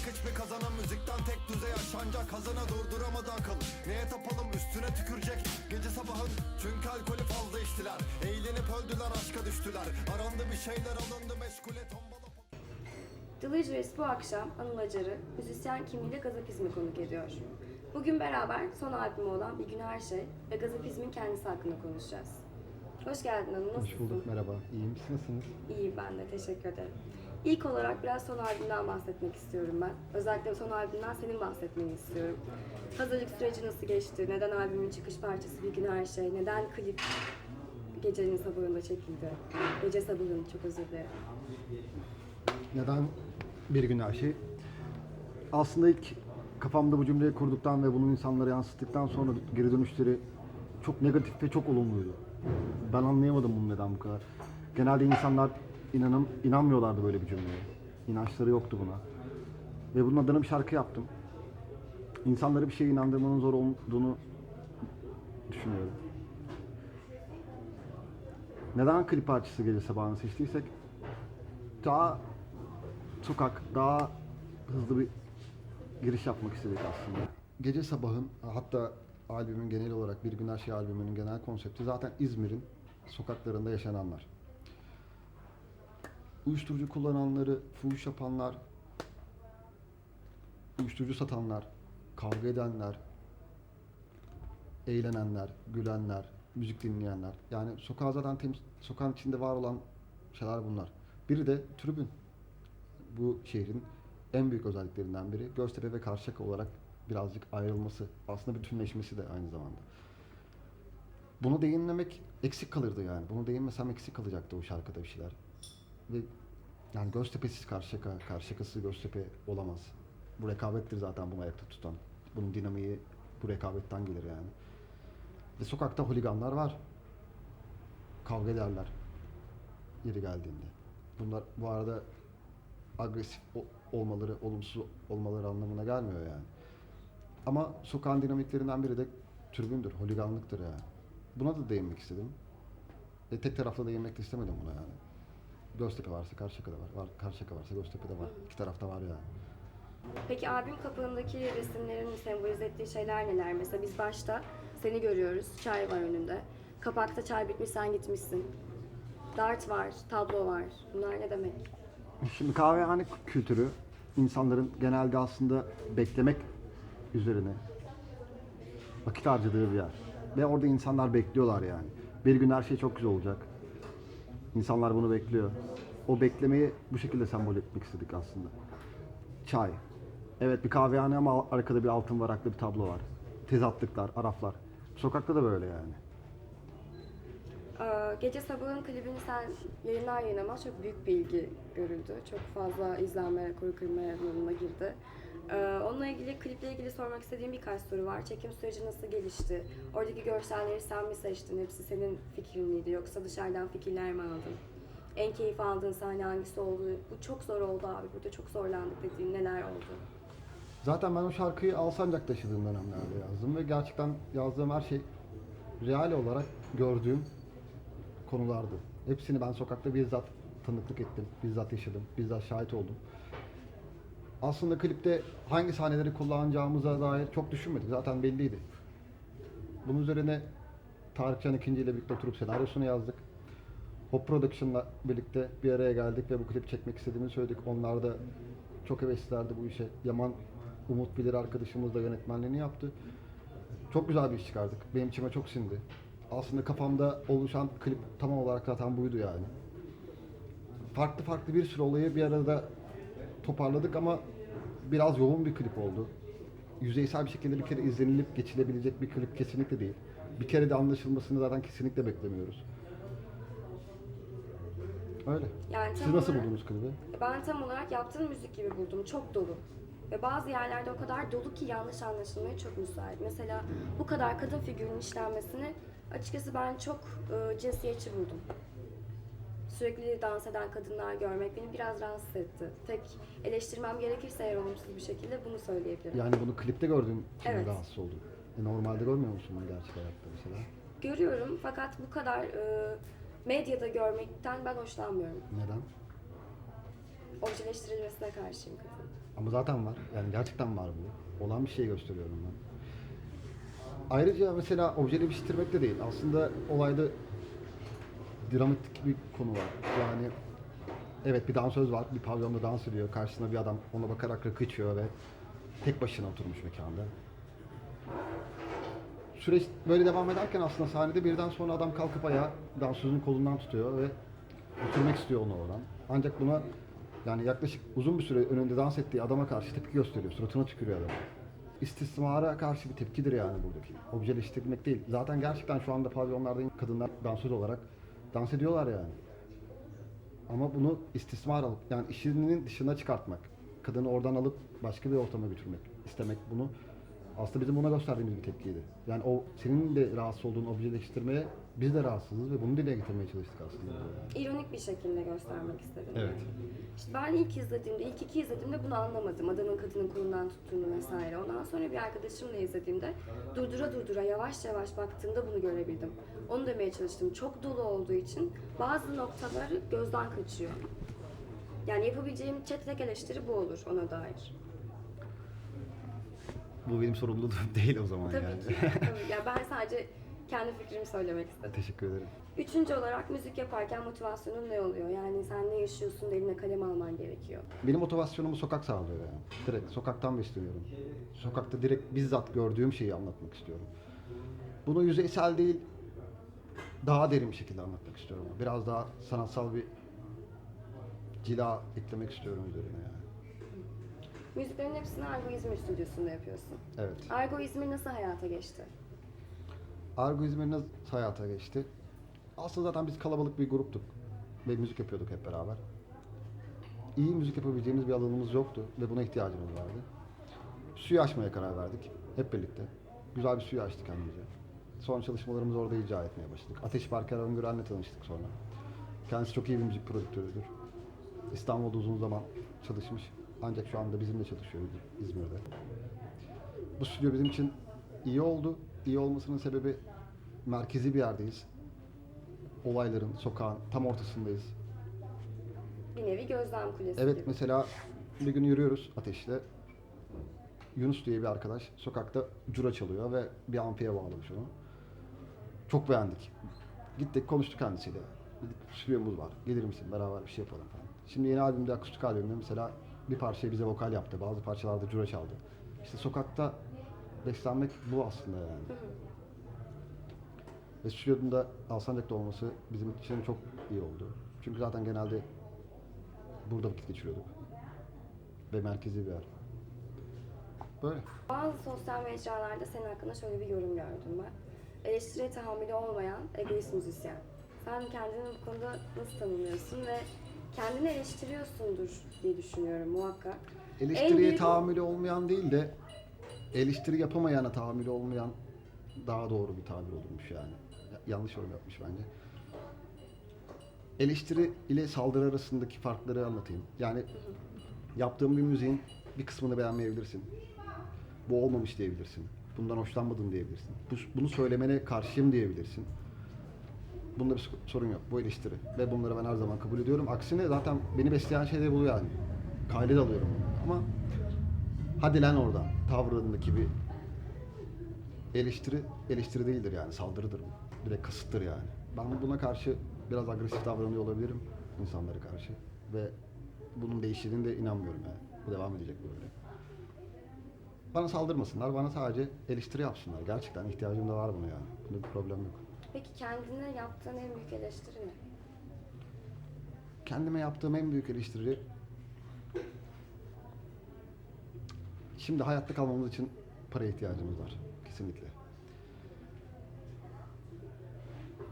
yok hiçbir kazanan müzikten tek düze yaşanacak Kazana durduramadı akıl Neye tapalım üstüne tükürecek Gece sabahın çünkü alkolü fazla içtiler Eğlenip öldüler aşka düştüler Arandı bir şeyler alındı meşgule tombala The Legends bu akşam Anıl Acar'ı müzisyen kimliğiyle Gazapizm'e konuk ediyor. Bugün beraber son albümü olan Bir Gün Her Şey ve Gazapizm'in kendisi hakkında konuşacağız. Hoş geldin Anıl, nasılsın? Hoş bulduk, merhaba. İyiyim, siz nasılsınız? İyi ben de, teşekkür ederim. İlk olarak biraz son albümden bahsetmek istiyorum ben. Özellikle son albümden senin bahsetmeni istiyorum. Hazırlık süreci nasıl geçti? Neden albümün çıkış parçası Bir Gün Her Şey? Neden klip Gecenin Sabahında çekildi? Gece Sabahın, çok özür dilerim. Neden bir gün her şey? Aslında ilk kafamda bu cümleyi kurduktan ve bunu insanlara yansıttıktan sonra geri dönüşleri çok negatif ve çok olumluydu. Ben anlayamadım bunu neden bu kadar. Genelde insanlar inanım, inanmıyorlardı böyle bir cümleye. İnançları yoktu buna. Ve bunun adına bir şarkı yaptım. İnsanları bir şeye inandırmanın zor olduğunu düşünüyorum. Neden klip parçası Gece Sabahı'nı seçtiysek daha sokak, daha hızlı bir giriş yapmak istedik aslında. Gece Sabah'ın hatta albümün genel olarak Bir Gün Her Şey albümünün genel konsepti zaten İzmir'in sokaklarında yaşananlar. Uyuşturucu kullananları, fuhuş yapanlar, uyuşturucu satanlar, kavga edenler, eğlenenler, gülenler, müzik dinleyenler. Yani sokağa zaten temiz, sokağın içinde var olan şeyler bunlar. Biri de tribün. Bu şehrin en büyük özelliklerinden biri. Göztepe ve Karşıyaka olarak birazcık ayrılması. Aslında bütünleşmesi de aynı zamanda. Bunu değinmemek eksik kalırdı yani. Bunu değinmesem eksik kalacaktı o şarkıda bir şeyler. Ve yani Göztepe'siz Karşıyaka, Karşıyaka'sız Göztepe olamaz. Bu rekabettir zaten bunu ayakta tutan. Bunun dinamiği bu rekabetten gelir yani. Ve sokakta holiganlar var. Kavga ederler. Yeri geldiğinde. Bunlar bu arada agresif olmaları, olumsuz olmaları anlamına gelmiyor yani. Ama sokağın dinamiklerinden biri de türbündür, holiganlıktır yani. Buna da değinmek istedim. E, tek taraflı değinmek de istemedim buna yani. Göztepe varsa Karşıyaka'da var, var Karşıyaka varsa Göztepe'de var. İki tarafta var yani. Peki albüm kapağındaki resimlerin sembolize ettiği şeyler neler? Mesela biz başta seni görüyoruz, çay var önünde. Kapakta çay bitmiş, sen gitmişsin. Dart var, tablo var. Bunlar ne demek? Şimdi kahvehane kültürü insanların genelde aslında beklemek üzerine vakit harcadığı bir yer. Ve orada insanlar bekliyorlar yani. Bir gün her şey çok güzel olacak. İnsanlar bunu bekliyor. O beklemeyi bu şekilde sembol etmek istedik aslında. Çay. Evet bir kahvehane ama arkada bir altın varaklı bir tablo var. Tezatlıklar, araflar. Sokakta da böyle yani. Ee, Gece Sabah'ın klibini sen yayınlar yayınlamaz çok büyük bir ilgi görüldü. Çok fazla izlenme rekoru kırma yoluna girdi. Ee, Onunla ilgili, kliple ilgili sormak istediğim birkaç soru var. Çekim süreci nasıl gelişti? Oradaki görselleri sen mi seçtin? Hepsi senin fikrin miydi? Yoksa dışarıdan fikirler mi aldın? En keyif aldığın sahne hangisi oldu? Bu çok zor oldu abi, burada çok zorlandık dediğin neler oldu? Zaten ben o şarkıyı Alsancak'ta yaşadığım dönemlerde yazdım ve gerçekten yazdığım her şey real olarak gördüğüm konulardı. Hepsini ben sokakta bizzat tanıklık ettim, bizzat yaşadım, bizzat şahit oldum. Aslında klipte hangi sahneleri kullanacağımıza dair çok düşünmedik. Zaten belliydi. Bunun üzerine Tarık Can ikinci ile birlikte oturup senaryosunu yazdık. Hop Production'la birlikte bir araya geldik ve bu klip çekmek istediğimizi söyledik. Onlar da çok heveslilerdi bu işe. Yaman Umut Bilir arkadaşımız da yönetmenliğini yaptı. Çok güzel bir iş çıkardık. Benim içime çok sindi. Aslında kafamda oluşan klip tam olarak zaten buydu yani. Farklı farklı bir sürü olayı bir arada toparladık ama biraz yoğun bir klip oldu. Yüzeysel bir şekilde bir kere izlenilip geçilebilecek bir klip kesinlikle değil. Bir kere de anlaşılmasını zaten kesinlikle beklemiyoruz. Öyle. Yani Siz tam nasıl olarak- buldunuz klibi? Ben tam olarak yaptığın müzik gibi buldum. Çok dolu. Ve bazı yerlerde o kadar dolu ki yanlış anlaşılmaya çok müsait. Mesela bu kadar kadın figürünün işlenmesini açıkçası ben çok e, cinsiyetçi buldum. Sürekli dans eden kadınlar görmek beni biraz rahatsız etti. Tek eleştirmem gerekirse eğer olumsuz bir şekilde bunu söyleyebilirim. Yani bunu klipte gördüğün için Evet. rahatsız oldun. E normalde görmüyor musun bunu gerçek hayatta mesela? Görüyorum fakat bu kadar e, medyada görmekten ben hoşlanmıyorum. Neden? Objeleştirilmesine karşıyım kadın. Ama zaten var. Yani gerçekten var bu. Olan bir şey gösteriyorum ben. Ayrıca mesela objeleştirmek de değil. Aslında olayda dramatik bir konu var. Yani evet bir dansöz var. Bir pavyonda dans ediyor. Karşısında bir adam ona bakarak rakı içiyor ve tek başına oturmuş mekanda. Süreç böyle devam ederken aslında sahnede birden sonra adam kalkıp ayağa dansözün kolundan tutuyor ve oturmak istiyor onu oradan. Ancak buna yani yaklaşık uzun bir süre önünde dans ettiği adama karşı tepki gösteriyor. Suratına tükürüyor adam. İstismara karşı bir tepkidir yani buradaki. Objeleştirmek değil. Zaten gerçekten şu anda pavyonlarda kadınlar dansöz olarak dans ediyorlar yani. Ama bunu istismar alıp yani işinin dışına çıkartmak. Kadını oradan alıp başka bir ortama götürmek, istemek bunu aslında bizim buna gösterdiğimiz bir tepkiydi. Yani o senin de rahatsız olduğun objeleştirmeye biz de rahatsızız ve bunu dile getirmeye çalıştık aslında. İronik bir şekilde göstermek istedim. Evet. İşte ben ilk izlediğimde, ilk iki izlediğimde bunu anlamadım. Adamın kadının kolundan tuttuğunu vesaire. Ondan sonra bir arkadaşımla izlediğimde durdura durdura yavaş yavaş baktığımda bunu görebildim. Onu demeye çalıştım. Çok dolu olduğu için bazı noktaları gözden kaçıyor. Yani yapabileceğim tek eleştiri bu olur ona dair. Bu benim sorumluluğum değil o zaman Tabii yani. ki. Tabii. Ya ben sadece kendi fikrimi söylemek istedim. Teşekkür ederim. Üçüncü olarak müzik yaparken motivasyonun ne oluyor? Yani sen ne yaşıyorsun da eline kalem alman gerekiyor. Benim motivasyonumu sokak sağlıyor yani. Direkt sokaktan besleniyorum. Sokakta direkt bizzat gördüğüm şeyi anlatmak istiyorum. Bunu yüzeysel değil, daha derin bir şekilde anlatmak istiyorum. Biraz daha sanatsal bir cila eklemek istiyorum üzerine yani. Müziklerin hepsini Argo İzmir stüdyosunda yapıyorsun. Evet. Argo İzmir nasıl hayata geçti? Argo İzmir nasıl hayata geçti? Aslında zaten biz kalabalık bir gruptuk ve müzik yapıyorduk hep beraber. İyi müzik yapabileceğimiz bir alanımız yoktu ve buna ihtiyacımız vardı. Suyu açmaya karar verdik hep birlikte. Güzel bir suyu açtık kendimize. Sonra çalışmalarımızı orada icra etmeye başladık. Ateş Parker Öngören'le tanıştık sonra. Kendisi çok iyi bir müzik prodüktörüdür. İstanbul'da uzun zaman çalışmış. Ancak şu anda bizimle çalışıyor İzmir'de. Bu stüdyo bizim için iyi oldu. İyi olmasının sebebi merkezi bir yerdeyiz. Olayların, sokağın tam ortasındayız. Bir nevi gözlem kulesi Evet gibi. mesela bir gün yürüyoruz ateşle. Yunus diye bir arkadaş sokakta cura çalıyor ve bir amfiye bağlamış onu. Çok beğendik. Gittik konuştuk kendisiyle. Dedik stüdyomuz var. Gelir misin beraber bir şey yapalım falan. Şimdi yeni albümde akustik albümde mesela bir parçayı bize vokal yaptı. Bazı parçalarda cura çaldı. İşte sokakta beslenmek bu aslında yani. Ve stüdyonun Alsancak'ta olması bizim için çok iyi oldu. Çünkü zaten genelde burada vakit geçiriyorduk. Ve merkezi bir yer. Böyle. Bazı sosyal mecralarda senin hakkında şöyle bir yorum gördüm ben. Eleştiriye tahammülü olmayan egoist müzisyen. Sen kendini bu konuda nasıl tanımlıyorsun ve kendini eleştiriyorsundur diye düşünüyorum muhakkak. Eleştiriye büyük- tahammülü olmayan değil de eleştiri yapamayana tahammülü olmayan daha doğru bir tabir olurmuş yani. Ya- Yanlış yorum yapmış bence. Eleştiri ile saldırı arasındaki farkları anlatayım. Yani yaptığım bir müziğin bir kısmını beğenmeyebilirsin. Bu olmamış diyebilirsin. Bundan hoşlanmadım diyebilirsin. Bu, bunu söylemene karşıyım diyebilirsin. Bunda bir sorun yok. Bu eleştiri. Ve bunları ben her zaman kabul ediyorum. Aksine zaten beni besleyen şey de bu yani. Kayda da alıyorum. Ama hadi lan oradan. Tavrındaki bir eleştiri, eleştiri değildir yani. Saldırıdır bu. Direkt kasıttır yani. Ben buna karşı biraz agresif davranıyor olabilirim insanlara karşı. Ve bunun değiştiğine de inanmıyorum yani. Bu devam edecek böyle. Bana saldırmasınlar, bana sadece eleştiri yapsınlar. Gerçekten ihtiyacım da var buna yani. Bunda bir problem yok. Peki kendine yaptığın en büyük eleştiri ne? Kendime yaptığım en büyük eleştiri Şimdi hayatta kalmamız için paraya ihtiyacımız var. Kesinlikle.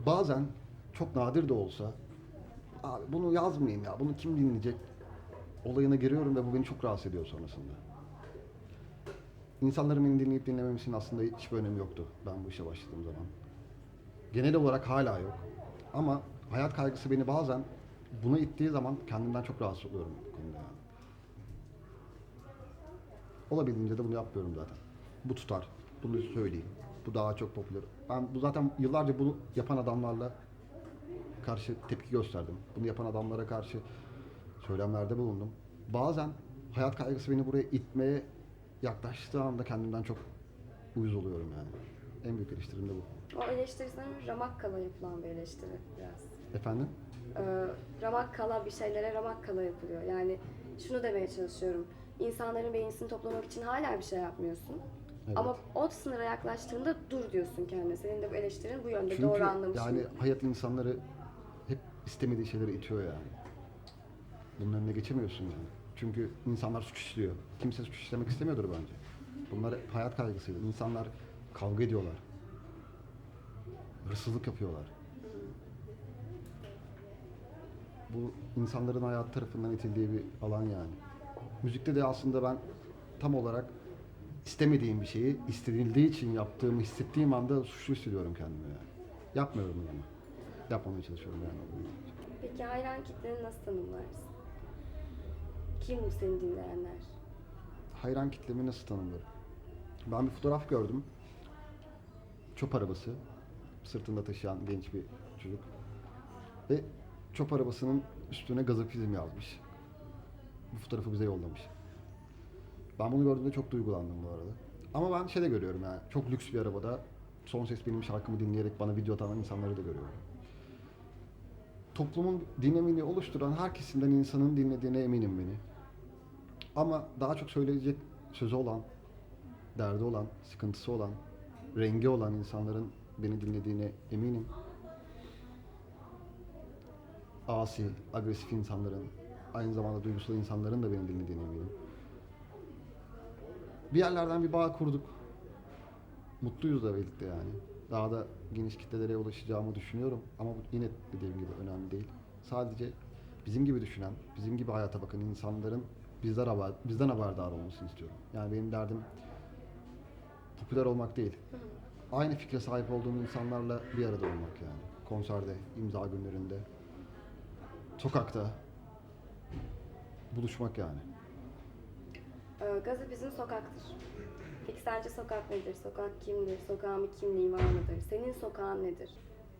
Bazen çok nadir de olsa abi bunu yazmayayım ya bunu kim dinleyecek olayına giriyorum ve bu beni çok rahatsız ediyor sonrasında. İnsanların beni dinleyip dinlememesinin aslında hiçbir önemi yoktu ben bu işe başladığım zaman. Genel olarak hala yok. Ama hayat kaygısı beni bazen buna ittiği zaman kendimden çok rahatsız oluyorum bu konuda. yani. Olabildiğince de bunu yapmıyorum zaten. Bu tutar. Bunu söyleyeyim. Bu daha çok popüler. Ben bu zaten yıllarca bunu yapan adamlarla karşı tepki gösterdim. Bunu yapan adamlara karşı söylemlerde bulundum. Bazen hayat kaygısı beni buraya itmeye yaklaştığı anda kendimden çok uyuz oluyorum yani. En büyük eleştirim de bu. O eleştiri sanırım ramak kala yapılan bir eleştiri biraz. Efendim? Ee, ramak kala bir şeylere ramak kala yapılıyor. Yani şunu demeye çalışıyorum. İnsanların beğenisini toplamak için hala bir şey yapmıyorsun. Evet. Ama o sınıra yaklaştığında dur diyorsun kendine. Senin de bu eleştirin bu yönde Çünkü doğru anlamışım. yani hayat insanları hep istemediği şeylere itiyor yani. Bunun önüne geçemiyorsun yani. Çünkü insanlar suç işliyor. Kimse suç işlemek istemiyordur bence. Bunlar hayat kaygısıyla. İnsanlar kavga ediyorlar. Hırsızlık yapıyorlar. Bu insanların hayat tarafından itildiği bir alan yani. Müzikte de aslında ben tam olarak istemediğim bir şeyi istenildiği için yaptığımı hissettiğim anda suçlu hissediyorum kendimi yani. Yapmıyorum yani. Yapmamaya çalışıyorum yani. Peki hayran kitleni nasıl tanımlarsın? Kim bu seni dinleyenler? Hayran kitlemi nasıl tanımlarım? Ben bir fotoğraf gördüm. Çöp arabası. Sırtında taşıyan genç bir çocuk. Ve çöp arabasının üstüne gazapizm yazmış. Bu fotoğrafı bize yollamış. Ben bunu gördüğümde çok duygulandım bu arada. Ama ben şey de görüyorum yani çok lüks bir arabada son ses benim şarkımı dinleyerek bana video atan insanları da görüyorum. Toplumun dinamini oluşturan her kesimden insanın dinlediğine eminim beni. Ama daha çok söyleyecek sözü olan, derdi olan, sıkıntısı olan, rengi olan insanların beni dinlediğine eminim. Asi, agresif insanların, aynı zamanda duygusal insanların da beni dinlediğine eminim. Bir yerlerden bir bağ kurduk. Mutluyuz da birlikte yani. Daha da geniş kitlelere ulaşacağımı düşünüyorum. Ama bu yine dediğim gibi önemli değil. Sadece bizim gibi düşünen, bizim gibi hayata bakan insanların bizden, haber, bizden haberdar olmasını istiyorum. Yani benim derdim popüler olmak değil. Aynı fikre sahip olduğum insanlarla bir arada olmak yani. Konserde, imza günlerinde, sokakta buluşmak yani. Ee, Gazı bizim sokaktır. Peki sence sokak nedir? Sokak kimdir? Sokağın bir kimliği var mıdır? Senin sokağın nedir?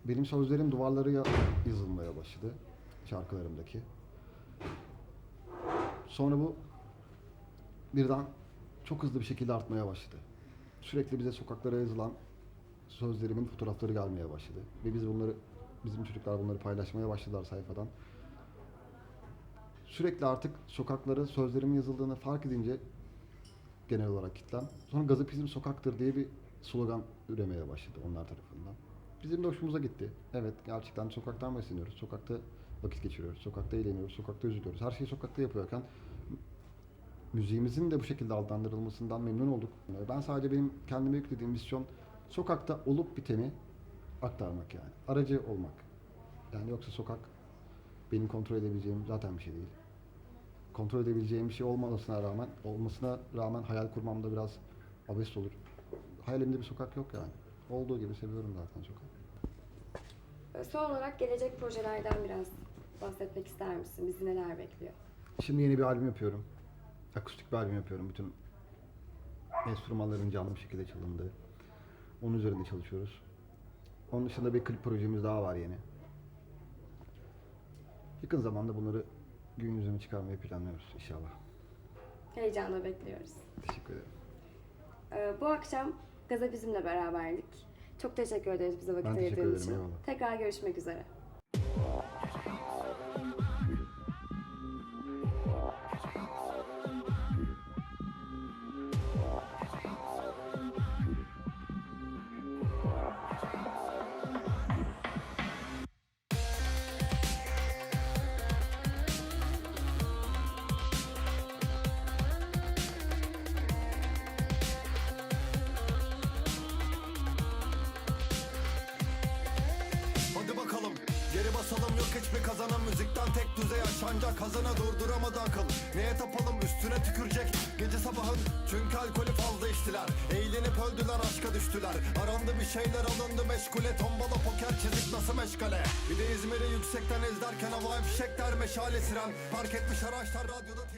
Benim sözlerim duvarlara ya- yazılmaya başladı şarkılarımdaki. Sonra bu birden çok hızlı bir şekilde artmaya başladı. Sürekli bize sokaklara yazılan sözlerimin fotoğrafları gelmeye başladı. Ve biz bunları, bizim çocuklar bunları paylaşmaya başladılar sayfadan. Sürekli artık sokaklara sözlerimin yazıldığını fark edince genel olarak kitlem. Sonra gazapizm sokaktır diye bir slogan üremeye başladı onlar tarafından. Bizim de hoşumuza gitti. Evet gerçekten sokaktan besleniyoruz. Sokakta vakit geçiriyoruz. Sokakta eğleniyoruz. Sokakta üzülüyoruz. Her şeyi sokakta yapıyorken müziğimizin de bu şekilde adlandırılmasından memnun olduk. Ben sadece benim kendime yüklediğim misyon sokakta olup biteni aktarmak yani. Aracı olmak. Yani yoksa sokak benim kontrol edebileceğim zaten bir şey değil. Kontrol edebileceğim bir şey olmamasına rağmen olmasına rağmen hayal kurmamda biraz abes olur. Hayalimde bir sokak yok yani. Olduğu gibi seviyorum zaten sokağı. Ee, Son olarak gelecek projelerden biraz bahsetmek ister misin? Bizi neler bekliyor? Şimdi yeni bir albüm yapıyorum. Akustik bir albüm yapıyorum. Bütün enstrümanların canlı bir şekilde çalındığı. Onun üzerinde çalışıyoruz. Onun dışında bir klip projemiz daha var yeni. Yakın zamanda bunları gün yüzüne çıkarmayı planlıyoruz inşallah. Heyecanla bekliyoruz. Teşekkür ederim. Ee, Bu akşam Gaza bizimle beraberdik. Çok teşekkür ederiz bize vakit Ben teşekkür ayırdığın ederim, için. eyvallah. Tekrar görüşmek üzere. Geri basalım yok hiçbir kazanan müzikten tek düze yaşanacak kazana durduramadı akıl Neye tapalım üstüne tükürecek. Gece sabahın çünkü alkolü fazla içtiler. Eğlenip öldüler aşka düştüler. Arandı bir şeyler alındı meşgule. Tombala poker çizik nasıl meşgale? Bir de İzmir'i yüksekten izlerken havai fişekler meşale siren. Fark etmiş araçlar radyoda